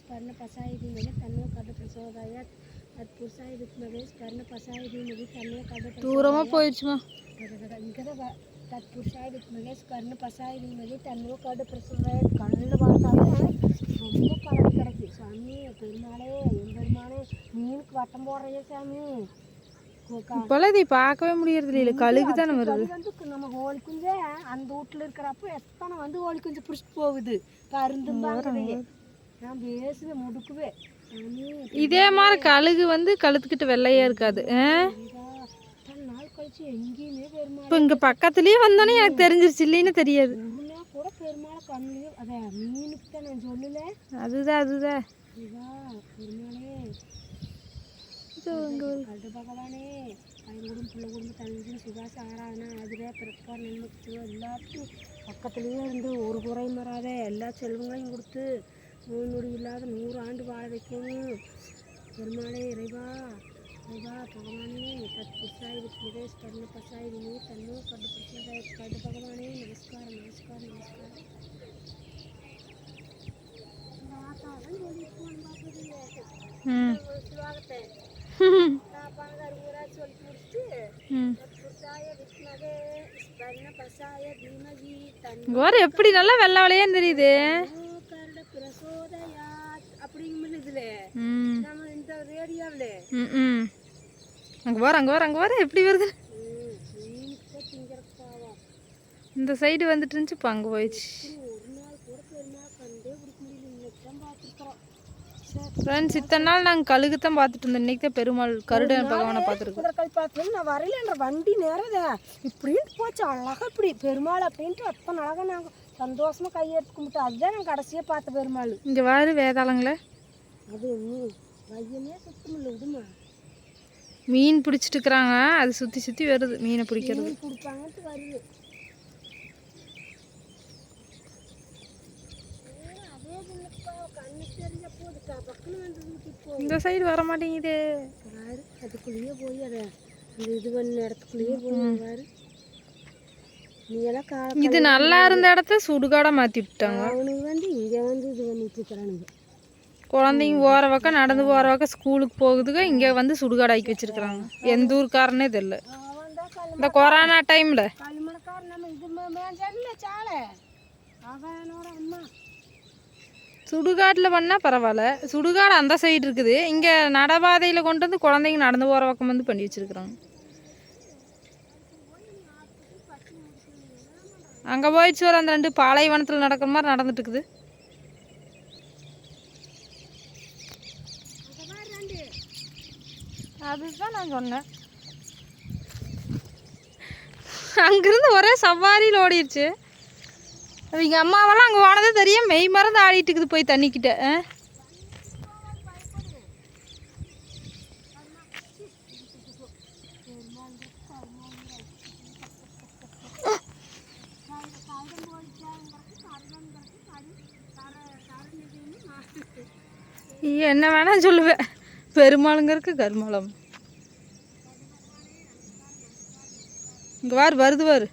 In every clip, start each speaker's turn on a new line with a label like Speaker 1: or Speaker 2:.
Speaker 1: స్వర్ణపసాయిధీమహి తన్నో కథ ప్రచోదయ తత్పురుషాయ విద్మహే
Speaker 2: స్వర్ణపసాయిధీమహి తన్నో
Speaker 1: కథ దూరమా పోయిచ్చుమా ఇంకా తత్పురుషాయ విద్మహే స్వర్ణపసాయిధీమహి తన్నో కథ ప్రచోదయ కళ్ళు பார்த்தாலே ரொம்ப பலன் கிடைக்கும் சாமி பெருமாளே எம்பெருமானே மீனுக்கு வட்டம் போடுறையே சாமி
Speaker 2: இப்போல்லாம் இதை பார்க்கவே முடியறது இல்லை கழுகு தானே வருது
Speaker 1: நம்ம ஓலி குஞ்சு அந்த வீட்டில் இருக்கிறப்ப எத்தனை வந்து ஓலி குஞ்சு பிடிச்சிட்டு போகுது கருந்தும்பாங்க நான் பேசுவேன் முடுக்குவே
Speaker 2: இதே மாதிரி கழுகு வந்து கழுத்துக்கிட்டு வெள்ளையா இருக்காது ஆ?
Speaker 1: நாள்
Speaker 2: இப்போ இங்கே பக்கத்துலேயே வந்தோன்னே எனக்கு தெரிஞ்சிருச்சு இல்லைன்னு தெரியாது
Speaker 1: மீனுக்கு
Speaker 2: அதுதான் அதுதான் ஒரு-
Speaker 1: கல்டு பகவானே பக்கத்துலேயே இருந்து ஒரு குறையும் வராத எல்லா செல்வங்களையும் கொடுத்து நோய் நொடி இல்லாத நூறு ஆண்டு வாழ வைக்கணும். பெருமாளே இறைவா இறைவா பகவானே தத் புஷாய் வித்மதேஷ் கர்ண பசாய் வினு தன்னு கண்டு பிரசாதாய கண்டு பகவானே நமஸ்காரம் நமஸ்காரம் நமஸ்காரம். வாத்தாதான் சொல்லிட்டு போன பாப்பது
Speaker 2: ம்.
Speaker 1: சிவாகத்தை
Speaker 2: அங்கே வர அங்கே வர அங்கே வர. எப்படி வருது? இந்த சைடு வந்துட்டு இருந்துச்சு இப்போ அங்கே போயிடுச்சு. ஃப்ரெண்ட்ஸ் இத்தனை நாள் நாங்கள் கழுகு தான் பார்த்துட்டு இருந்தோம். இன்னைக்கு தான் பெருமாள் கருடன் பகவானை பார்த்துருக்கோம்.
Speaker 1: குதிரைக்கால் பார்த்து நான் வரையிலன்ற வண்டி நேரத. இப்படின்ட்டு போச்சு அழகா இப்படி. பெருமாள் அப்படின்ட்டு அத்தனை அழகா நாங்கள் சந்தோஷமா கையெடுத்து கும்பிட்டு அதுதான் நான் கடைசியாக பார்த்த பெருமாள்.
Speaker 2: இங்கே வாரு வேதாளங்களே.
Speaker 1: அது நீ பையனே சுத்தம் இல்லை விடுமா?
Speaker 2: மீன் பிடிச்சிட்டு இருக்கிறாங்க அது சுற்றி சுற்றி வருது மீனை பிடிக்கிறது.
Speaker 1: வருது.
Speaker 2: இந்த சைடு வர மாட்டேங்குதே.
Speaker 1: பாரு அதுக்குள்ளேயே போய் அதை அந்த இது பண்ண இடத்துக்குள்ளேயே போய் பாரு. நீ
Speaker 2: இது நல்லா இருந்த இடத்த சுடுகாடாக மாற்றி விட்டாங்க
Speaker 1: அவனுக்கு வந்து இங்கே வந்து இது பண்ணிட்டு இருக்கிறானுங்க.
Speaker 2: குழந்தைங்க போகிற பக்கம் நடந்து போகிற பக்கம் ஸ்கூலுக்கு போகுதுங்க இங்கே வந்து சுடுகாடாக்கி வச்சிருக்கிறாங்க. எந்த ஊருக்காரனே
Speaker 1: தெரில
Speaker 2: இந்த கொரோனா டைமில் சுடுகாட்டில் பண்ணால் பரவாயில்ல. சுடுகாடு அந்த சைடு இருக்குது. இங்கே நடபாதையில் கொண்டு வந்து குழந்தைங்க நடந்து போகிற பக்கம் வந்து பண்ணி வச்சிருக்கிறாங்க. அங்கே போயிடுச்சு வர அந்த ரெண்டு பாலைவனத்தில் நடக்கிற மாதிரி நடந்துட்டுருக்குது அதுதான் நான் சொன்னேன். அங்கிருந்து ஒரே சவாரியில் ஓடிடுச்சு. அவங்க அம்மாவெல்லாம் அங்கே போனதே தெரியும் மெய் மறந்து ஆடிட்டு இருக்குது போய் தண்ணிக்கிட்ட என்ன வேணாம் சொல்லுவேன். பெருமாளுங்கிறதுக்கு கருமாளம். இங்கே வாரு வருது வாரு.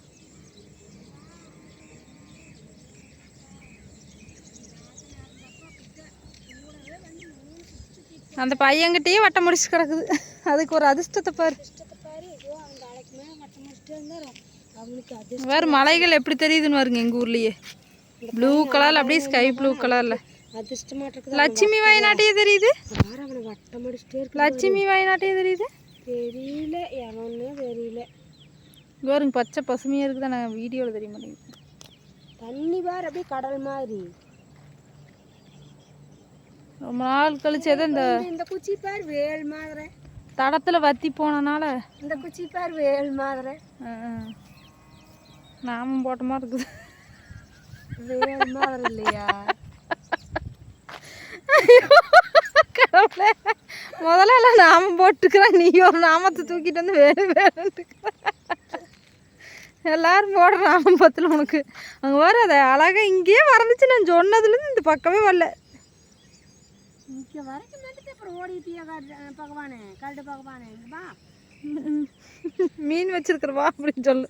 Speaker 2: அந்த பையன்கிட்டயே வட்டம் முடிச்சு கிடக்குது. அதுக்கு ஒரு அதிர்ஷ்டத்தை பாரு. வேறு மலைகள் எப்படி தெரியுதுன்னு பாருங்க எங்கள் ஊர்லேயே. ப்ளூ கலரில் அப்படியே ஸ்கை ப்ளூ கலரில்
Speaker 1: அதிர்ஷ்டமாட்டிருக்குது
Speaker 2: லட்சுமி வாய்நாட்டையே தெரியுது?
Speaker 1: அவனை வட்டம் அடிச்சுட்டே இருக்கு
Speaker 2: லட்சுமி வாய்நாட்டையே தெரியுது?
Speaker 1: தெரியல எவனே தெரியல.
Speaker 2: பாருங்க பச்சை பசுமையாக இருக்குது? நான் வீடியோவில் தெரிய மாட்டேங்குது.
Speaker 1: தண்ணி பாரு அப்படியே கடல் மாதிரி.
Speaker 2: ரொம்ப நாள் கழிச்சு எதோ இந்த
Speaker 1: இந்த- குச்சி பாரு வேல் மாதிரி.
Speaker 2: தடத்தில் வத்தி போனனால?
Speaker 1: இந்த குச்சி பாரு வேல் மாதிரி.
Speaker 2: நாமம் போட்ட மாதிரி இருக்குது.
Speaker 1: வேல் மாதிரி இல்லையா?
Speaker 2: கடவுளே. முதல்ல எல்லாம் நாமம் போட்டுக்கிறேன் நீ ஒரு நாமத்தை தூக்கிட்டு வந்து வேறு வேணுன்ட்டு எல்லாரும் போடுற நாமம் பத்தில் உனக்கு. அங்கே வர அதை அழகாக இங்கேயே மறந்துச்சு நான் சொன்னதுலேருந்து இந்த பக்கமே வரல.
Speaker 1: இங்க வரைக்கும் பகவானே கரடு பகவானே
Speaker 2: மீன் வச்சிருக்கிறவா அப்படின்னு சொல்லு.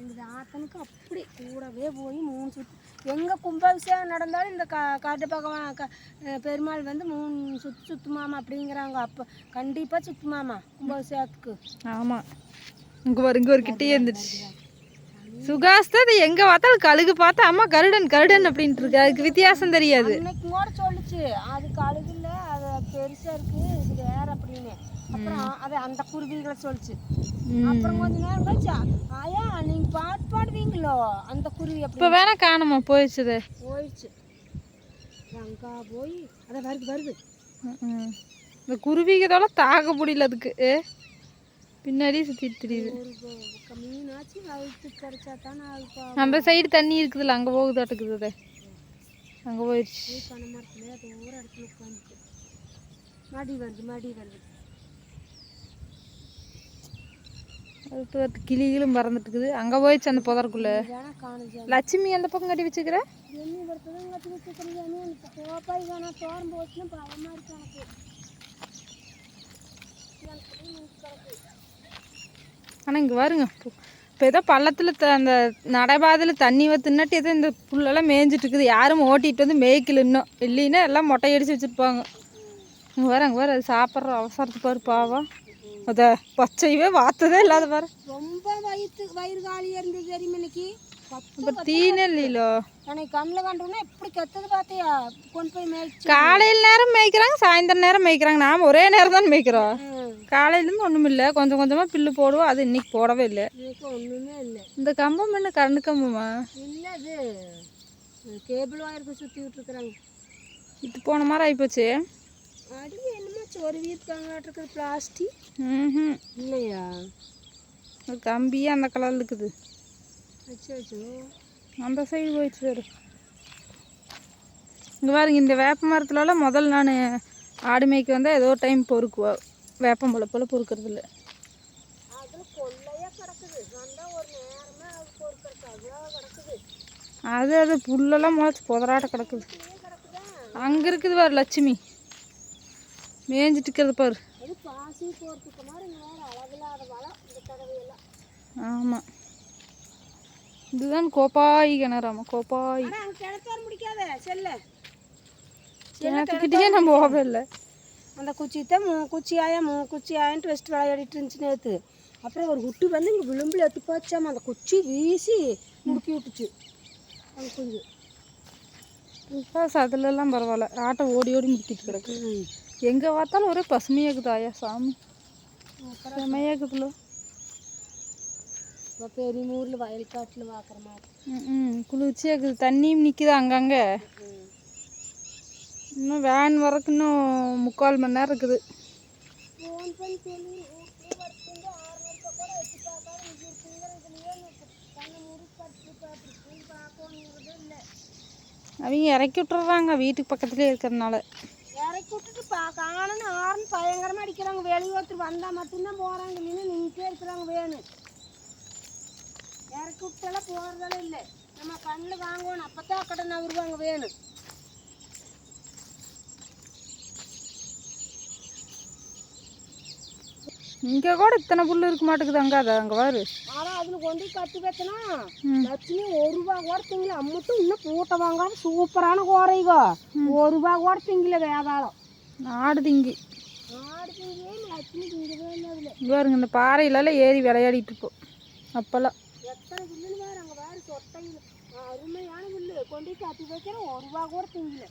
Speaker 1: இந்த ஆத்தனுக்கு அப்படி கூடவே போய் மூணு சுத்து. எங்கே கும்பாபிஷேகம் நடந்தாலும் இந்த கா காட்டு பகவான் க பெருமாள் வந்து மூணு சுற்று சுத்துமாமா அப்படிங்கிறாங்க அப்போ. கண்டிப்பாக சுத்துமாமா கும்பாபிஷேகத்துக்கு.
Speaker 2: ஆமாம் இங்கே ஒரு இங்கே ஒரு கிட்டேயே இருந்துச்சு. சுகாஸ் தான் இது எங்கே பார்த்தாலும் கழுகு பார்த்தா அம்மா கருடன் கருடன் அப்படின்ட்டு இருக்கு. அதுக்கு வித்தியாசம் தெரியாது.
Speaker 1: அன்னைக்கு கூட சொல்லுச்சு. அது கழுகுல அது பெருசாக இருக்குது இது வேற அப்படின்னு. அப்புறம் அது அந்த குருவிகளை சொல்லுச்சு. அப்புறம் கொஞ்ச நேரம் ஆயா பாடுவீங்களோ அந்த குருவி
Speaker 2: இப்போ வேணா காணுமா போயிடுச்சுது.
Speaker 1: போயிடுச்சு. அங்கா போய் அதை வருது வருது.
Speaker 2: இந்த குருவிகதோட தாக்க முடியல அதுக்கு. பின்னாடி சுற்றிட்டு தெரியுது அந்த சைடு தண்ணி இருக்குதுல்ல அங்கே போகுதாட்டுக்குது அது அங்கே போயிடுச்சு.
Speaker 1: மடி வருது மடி வருது.
Speaker 2: அடுத்து கிளிகளும் பறந்துட்டுக்குது. அங்கே போயிடுச்சு அந்த புதருக்குள்ள. லட்சுமி அந்த பக்கம் கட்டி வச்சுக்கிற ஆனால் இங்கே வருங்க இப்போ ஏதோ பள்ளத்தில் த அந்த நடைபாதையில் தண்ணி வத்துனாட்டி ஏதோ இந்த புல்லெல்லாம் மேய்ஞ்சிட்டு இருக்குது யாரும் ஓட்டிகிட்டு வந்து மேய்க்கல இன்னும். இல்லைன்னா எல்லாம் மொட்டை அடிச்சு வச்சுருப்பாங்க. இங்கே வர அங்கே வர அது சாப்பிட்ற அவசரத்து பாரு பாவம். அதை பச்சையவே வாத்ததே இல்லாத பாரு.
Speaker 1: ரொம்ப வயிற்று வயிறு காலியாக இருந்தது தெரியுமா இன்னைக்கு? பத்து
Speaker 2: இப்போ தீனே இல்லையிலோ
Speaker 1: எனக்கு கண்டோன்னா எப்படி கத்துது பார்த்தியா கொண்டு போய் மேய்ச்சி.
Speaker 2: காலையில் நேரம் மேய்க்கிறாங்க சாயந்தரம் நேரம் மேய்க்கிறாங்க. நாம் ஒரே நேரம் தான் மேய்க்கிறோம். காலையிலேருந்து ஒன்றும் இல்லை. கொஞ்சம் கொஞ்சமாக பில்லு போடுவோம். அது இன்னைக்கு போடவே இல்லை.
Speaker 1: ஒன்றுமே இல்லை.
Speaker 2: இந்த கம்பம் என்ன கரண்டு கம்பமா?
Speaker 1: இல்லை அது கேபிள் ஒயருக்கு சுற்றி விட்டுருக்குறாங்க
Speaker 2: இது போன மாதிரி ஆகிப்போச்சு
Speaker 1: அடி என்னமோ சொருவி இருக்காங்களாட்டிருக்குது பிளாஸ்டிக்
Speaker 2: ம்
Speaker 1: இல்லையா?
Speaker 2: ஒரு கம்பியே அந்த கலரில் இருக்குது.
Speaker 1: அச்சோ
Speaker 2: அந்த சைடு போயிடுச்சு வேறு இங்கே பாருங்க இந்த வேப்ப மரத்துலலாம் முதல்ல நான் ஆடு மேய்க்க வந்தால் ஏதோ டைம் பொறுக்குவா. வேப்பம்பழை போல் பொறுக்கிறது இல்லை
Speaker 1: அது
Speaker 2: அது அது புல்லெல்லாம் முளைச்சி புதராட்ட கிடக்குது? அங்கே இருக்குது பாரு லட்சுமி. மேய்ஞ்சிட்டு இருக்கிறது பாரு.
Speaker 1: அது
Speaker 2: ஆமாம் இதுதான் கோப்பாய் கிணறாமா கோப்பாய். கிணத்துக்கிட்டே நம்ம போகவே இல்லை
Speaker 1: அந்த குச்சித்தை மூ குச்சி ஆயா மூ குச்சி ஆயான்ட்டு வச்சுட்டு விளையாடிட்டு இருந்துச்சு நேற்று அப்புறம் ஒரு குட்டி வந்து இங்கே விளிம்பில் எத்து போச்சாம அந்த குச்சி வீசி முடுக்கி விட்டுச்சு. அந்த குஞ்சு.
Speaker 2: இப்போ சதுலெல்லாம் பரவாயில்ல. ஆட்டை ஓடி ஓடி முட்டிட்டு கிடக்கு. எங்கே பார்த்தாலும் ஒரே பசுமையாக்குது ஆயா சாமி செமையாக்குதுல
Speaker 1: இப்போ பெரிய ஊரில் வயல்காட்டில் பார்க்குற மாதிரி.
Speaker 2: ம் குளிர்ச்சியாக இருக்குது தண்ணியும் நிற்கிது அங்கங்கே? இன்னும் வேன் வரக்கு இன்னும் முக்கால் மணி நேரம் இருக்குது. அவங்க இறக்கி விட்டுறாங்க. வீட்டுக்கு பக்கத்துலேயே இருக்கிறதுனால.
Speaker 1: விட்டுட்டு பா காணுன்னு ஆறுன்னு பயங்கரமாக அடிக்கிறாங்க. வெளியே ஒருத்தர் வந்தால் மட்டும்தான் போகிறாங்க இல்லைன்னா நின்றுட்டே இருக்கிறாங்க வேணும் இறக்கி விட்டெல்லாம் போகிறதெல்லாம் இல்லை. நம்ம கண்ணில் வாங்கணும் அப்போ தான் அக்கடை நவருவாங்க வேணும்
Speaker 2: இங்கே கூட இத்தனை புல் இருக்க மாட்டேங்குது. அங்கே அது அங்கே பாரு.
Speaker 1: ஆனால் அதில் கொண்டு கட்டி வச்சனா. லட்சுமி ஒரு ரூபா கூட திங்கல. அம்மட்டும் இன்னும் பூட்டை வாங்காம சூப்பரான கோரைகோ ஒரு ரூபா கூட திங்கல வியாபாரம்.
Speaker 2: ஆடு திங்கி
Speaker 1: ஆடு இல்லை
Speaker 2: பாருங்க இந்த பாறையிலலாம் ஏறி விளையாடிட்டு இருப்போம் அப்போல்லாம்
Speaker 1: எத்தனை வேறு அருமையான புல்லு. கொண்டு காட்டி வைக்கிறேன் ஒரு ரூபா கூட திங்கல.